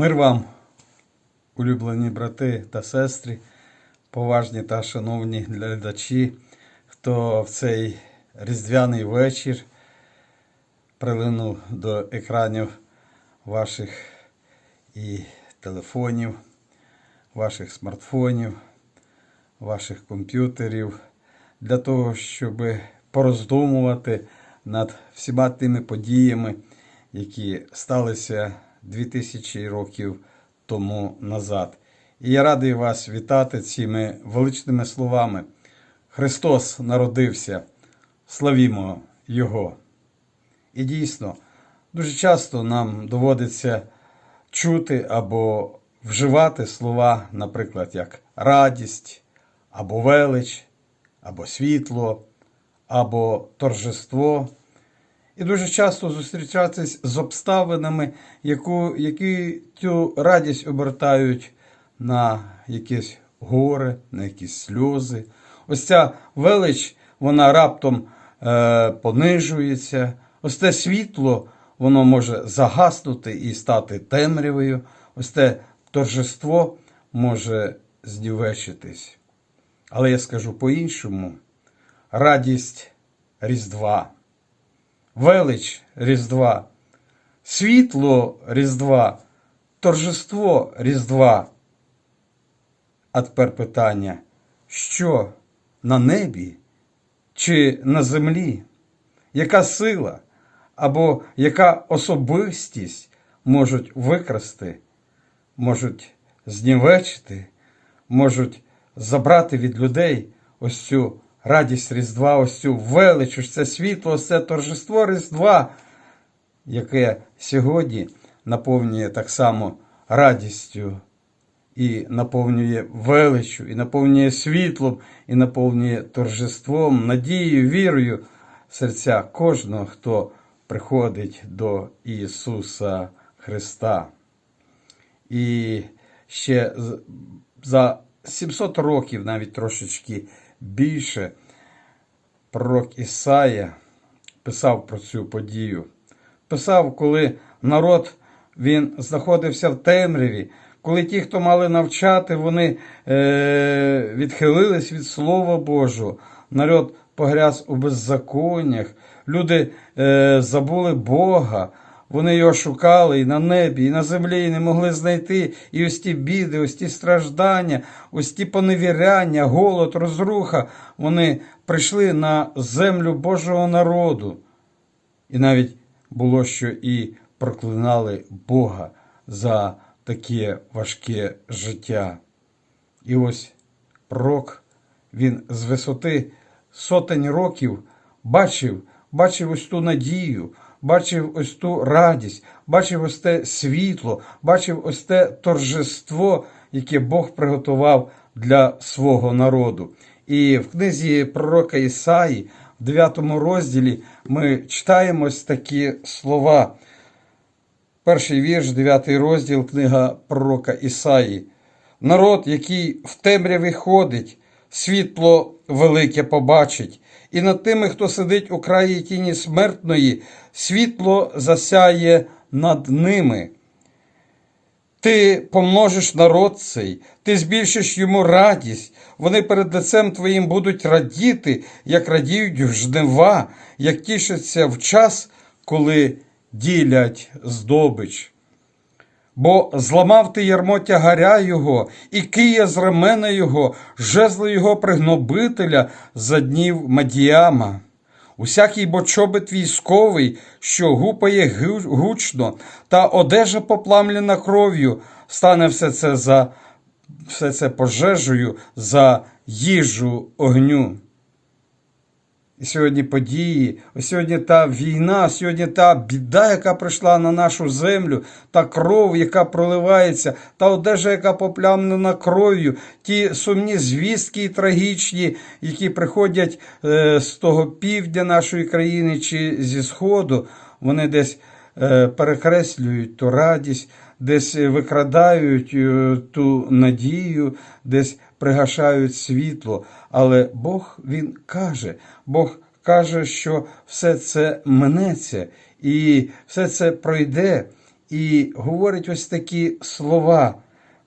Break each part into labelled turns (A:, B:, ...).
A: Мир вам, улюблені брати та сестри, поважні та шановні глядачі, хто в цей різдвяний вечір прилинув до екранів ваших і телефонів, ваших смартфонів, ваших комп'ютерів, для того, щоб пороздумувати над всіма тими подіями, які сталися 2000 років тому назад. І я радий вас вітати цими величними словами. Христос народився, славімо Його. І дійсно, дуже часто нам доводиться чути або вживати слова, наприклад, як радість, або велич, або світло, або торжество. І дуже часто зустрічатись з обставинами, яку, які цю радість обертають на якісь горе, на якісь сльози. Ось ця велич, вона раптом е, понижується. Ось те світло, воно може загаснути і стати темрявою. Ось те торжество може знівечитись. Але я скажу по-іншому: радість Різдва велич Різдва, світло Різдва, торжество Різдва. А тепер питання, що на небі чи на землі? Яка сила або яка особистість можуть викрасти, можуть знівечити, можуть забрати від людей ось цю радість Різдва, ось цю велич, ось це світло, ось це торжество Різдва, яке сьогодні наповнює так само радістю і наповнює величю, і наповнює світлом, і наповнює торжеством, надією, вірою серця кожного, хто приходить до Ісуса Христа. І ще за 700 років, навіть трошечки більше, пророк Ісая писав про цю подію. Писав, коли народ він знаходився в темряві, коли ті, хто мали навчати, вони е, відхилились від Слова Божого, народ погряз у беззаконнях, люди е, забули Бога. Вони його шукали і на небі, і на землі, і не могли знайти. І ось ті біди, ось ті страждання, ось ті поневіряння, голод, розруха, вони прийшли на землю Божого народу. І навіть було, що і проклинали Бога за таке важке життя. І ось пророк, він з висоти сотень років бачив, бачив ось ту надію бачив ось ту радість, бачив ось те світло, бачив ось те торжество, яке Бог приготував для свого народу. І в книзі пророка Ісаї, в 9 розділі, ми читаємо ось такі слова. Перший вірш, 9 розділ, книга пророка Ісаї. Народ, який в темряві ходить, світло велике побачить, і над тими, хто сидить у краї тіні смертної, світло засяє над ними. Ти помножиш народ цей, ти збільшиш йому радість, вони перед лицем твоїм будуть радіти, як радіють жнива, як тішаться в час, коли ділять здобич. Бо зламав ти ярмо тягаря його, і кия з ремена його, жезли його пригнобителя за днів Мадіяма. Усякий бочобит військовий, що гупає гучно, та одежа попламлена кров'ю, стане все це за все це пожежею за їжу огню. Сьогодні події, сьогодні та війна, сьогодні та біда, яка прийшла на нашу землю, та кров, яка проливається, та одежа, яка поплямлена кров'ю, ті сумні звістки і трагічні, які приходять е, з того півдня нашої країни чи зі Сходу, вони десь перекреслюють ту радість, десь викрадають е, ту надію, десь пригашають світло. Але Бог Він каже, Бог каже, що все це минеться і все це пройде. і говорить ось такі слова.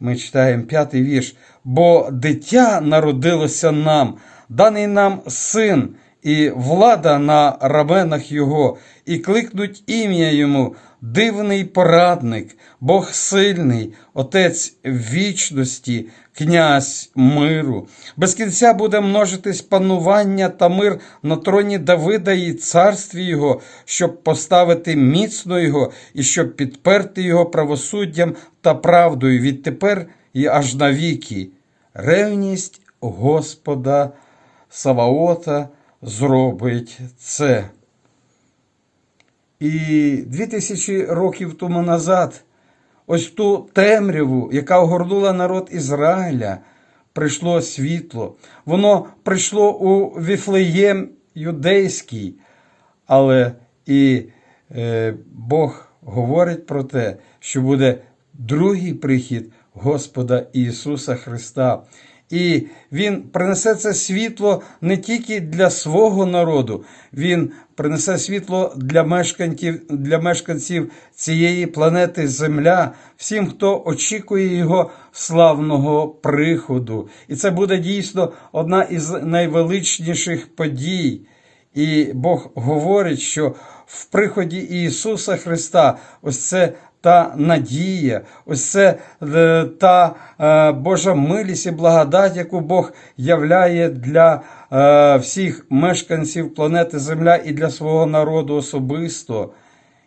A: Ми читаємо п'ятий вірш. Бо дитя народилося нам, даний нам син, і влада на раменах його, і кликнуть ім'я йому, дивний порадник, Бог сильний, Отець вічності, князь миру. Без кінця буде множитись панування та мир на троні Давида і царстві його, щоб поставити міцно його і щоб підперти його правосуддям та правдою відтепер і аж навіки. Ревність Господа Саваота зробить це. І дві тисячі років тому назад, ось ту темряву, яка огорнула народ Ізраїля, прийшло світло. Воно прийшло у Віфлеєм юдейський, але і е, Бог говорить про те, що буде другий прихід Господа Ісуса Христа. І Він принесе це світло не тільки для свого народу, Він принесе світло для мешканців, для мешканців цієї планети Земля, всім, хто очікує Його славного приходу. І це буде дійсно одна із найвеличніших подій. І Бог говорить, що в приході Ісуса Христа ось це та надія, ось це е, та е, Божа милість і благодать, яку Бог являє для е, всіх мешканців планети Земля і для свого народу особисто.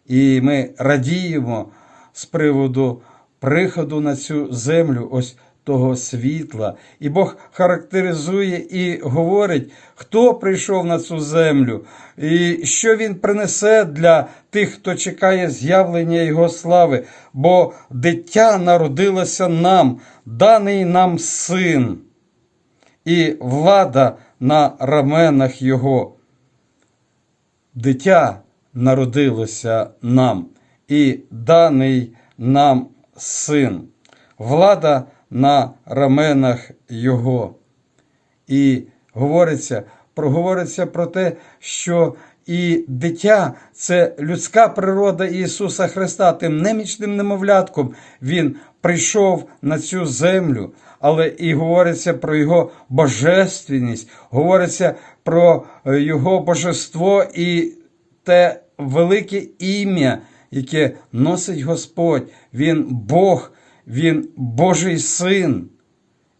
A: І ми радіємо з приводу приходу на цю землю. ось того світла. І Бог характеризує і говорить, хто прийшов на цю землю, і що Він принесе для тих, хто чекає з'явлення Його слави. Бо дитя народилося нам, даний нам син, і влада на раменах Його. Дитя народилося нам, і даний нам син. Влада на раменах Його. І говориться, проговориться про те, що і дитя це людська природа Ісуса Христа, тим немічним немовлятком Він прийшов на цю землю, але і говориться про Його божественність, говориться про Його божество і те велике ім'я, яке носить Господь. Він Бог. Він Божий син.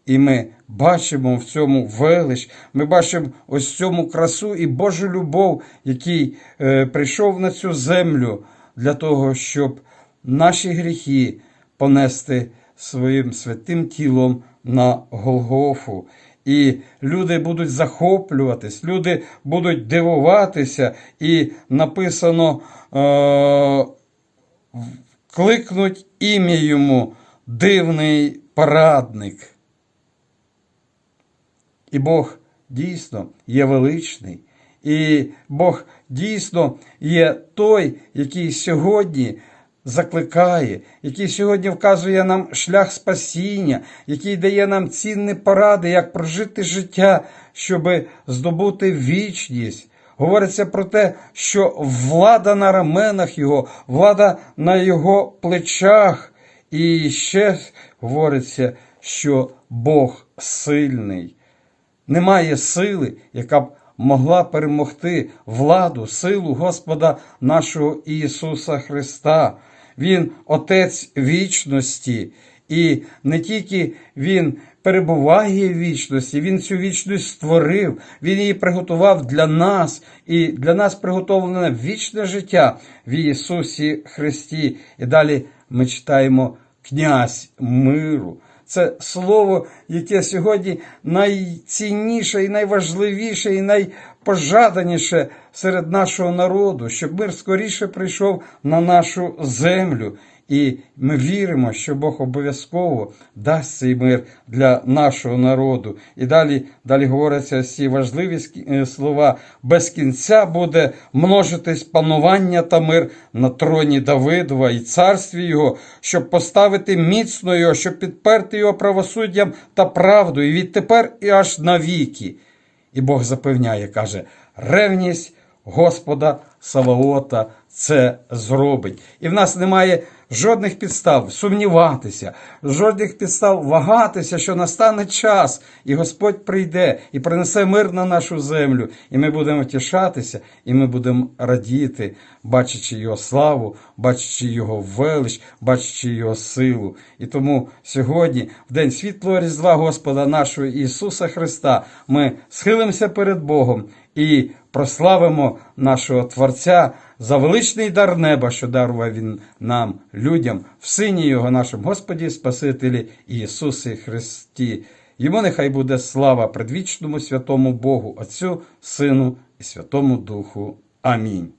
A: І ми бачимо в цьому велич, ми бачимо ось цьому красу і Божу любов, який е, прийшов на цю землю для того, щоб наші гріхи понести своїм святим тілом на Голгофу. І люди будуть захоплюватись, люди будуть дивуватися, і написано е, кликнуть ім'я йому дивний порадник. І Бог дійсно є величний. І Бог дійсно є той, який сьогодні закликає, який сьогодні вказує нам шлях спасіння, який дає нам цінні поради, як прожити життя, щоб здобути вічність. Говориться про те, що влада на раменах Його, влада на Його плечах. І ще говориться, що Бог сильний. Немає сили, яка б могла перемогти владу, силу Господа нашого Ісуса Христа. Він Отець вічності, і не тільки Він перебуває в вічності, Він цю вічність створив, Він її приготував для нас, і для нас приготовлене вічне життя в Ісусі Христі. І далі ми читаємо князь миру. Це слово, яке сьогодні найцінніше і найважливіше, і найпожаданіше серед нашого народу, щоб мир скоріше прийшов на нашу землю. І ми віримо, що Бог обов'язково дасть цей мир для нашого народу. І далі далі говоряться ці важливі е, слова. Без кінця буде множитись панування та мир на троні Давидова і царстві його, щоб поставити міцно його, щоб підперти його правосуддям та правдою, і відтепер і аж навіки. І Бог запевняє, каже, ревність Господа Саваота це зробить. І в нас немає жодних підстав сумніватися, жодних підстав вагатися, що настане час, і Господь прийде і принесе мир на нашу землю, і ми будемо тішатися, і ми будемо радіти, бачачи Його славу, бачачи Його велич, бачачи Його силу. І тому сьогодні, в день світлого Різдва Господа нашого Ісуса Христа, ми схилимося перед Богом і прославимо нашого Творця за величний дар неба, що дарував Він нам, людям, в Сині Його нашому Господі, Спасителі Ісусі Христі. Йому нехай буде слава предвічному святому Богу, Отцю, Сину і Святому Духу. Амінь.